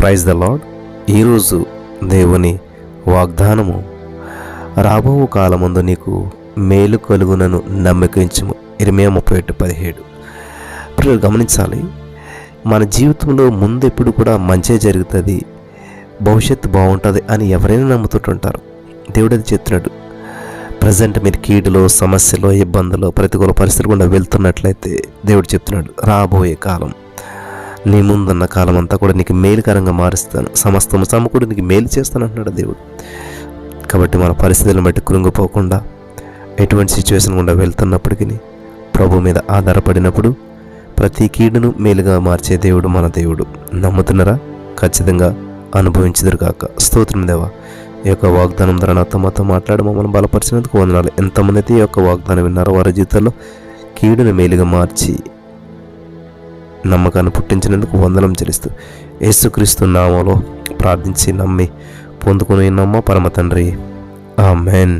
Praise the lord ఈరోజు దేవుని వాగ్దానము రాబో కాలముందు నీకు మేలు కలుగునను నమ్మకించము. ఇరవై ముప్పై ఒకటి పదిహేడు. పిల్లలు గమనించాలి మన జీవితంలో ముందు ఎప్పుడు కూడా మంచే జరుగుతుంది భవిష్యత్తు బాగుంటుంది అని ఎవరైనా నమ్ముతుంటుంటారు దేవుడు అది చెప్తున్నాడు. ప్రజెంట్ మీరు కీడులో సమస్యలో ఇబ్బందులు ప్రతికూల పరిస్థితులు గుండా వెళ్తున్నట్లయితే దేవుడు చెప్తున్నాడు రాబోయే కాలం. నీ ముందున్న కాలం అంతా కూడా నీకు మేలుకరంగా మారుస్తాను. సమస్తము సమకూడి నీకు మేలు చేస్తాను అంటున్నాడు దేవుడు. కాబట్టి మన పరిస్థితులను బట్టి కృంగిపోకుండా ఎటువంటి సిచ్యువేషన్ గుండా వెళ్తున్నప్పటికీ ప్రభు మీద ఆధారపడినప్పుడు ప్రతి కీడును మేలుగా మార్చే దేవుడు మన దేవుడు. నమ్ముతున్నారా? ఖచ్చితంగా అనుభవించదురు కాక స్తోత్రం దేవా. ఈ యొక్క వాగ్దానం ద్వారా నాతో మాతో మాట్లాడి మమ్మల్ని బలపరిచినందుకు వందనాలు. ఎంతమంది అయితే ఈ యొక్క వాగ్దానం విన్నారో వారి జీవితంలో కీడును మేలుగా మార్చి నమ్మకాన్ని పుట్టించినందుకు వందనం చెల్లిస్తూ యేసుక్రీస్తు నామంలో ప్రార్థించి నమ్మి పొందుకుని నమ్మ పరమ తండ్రి. ఆమెన్.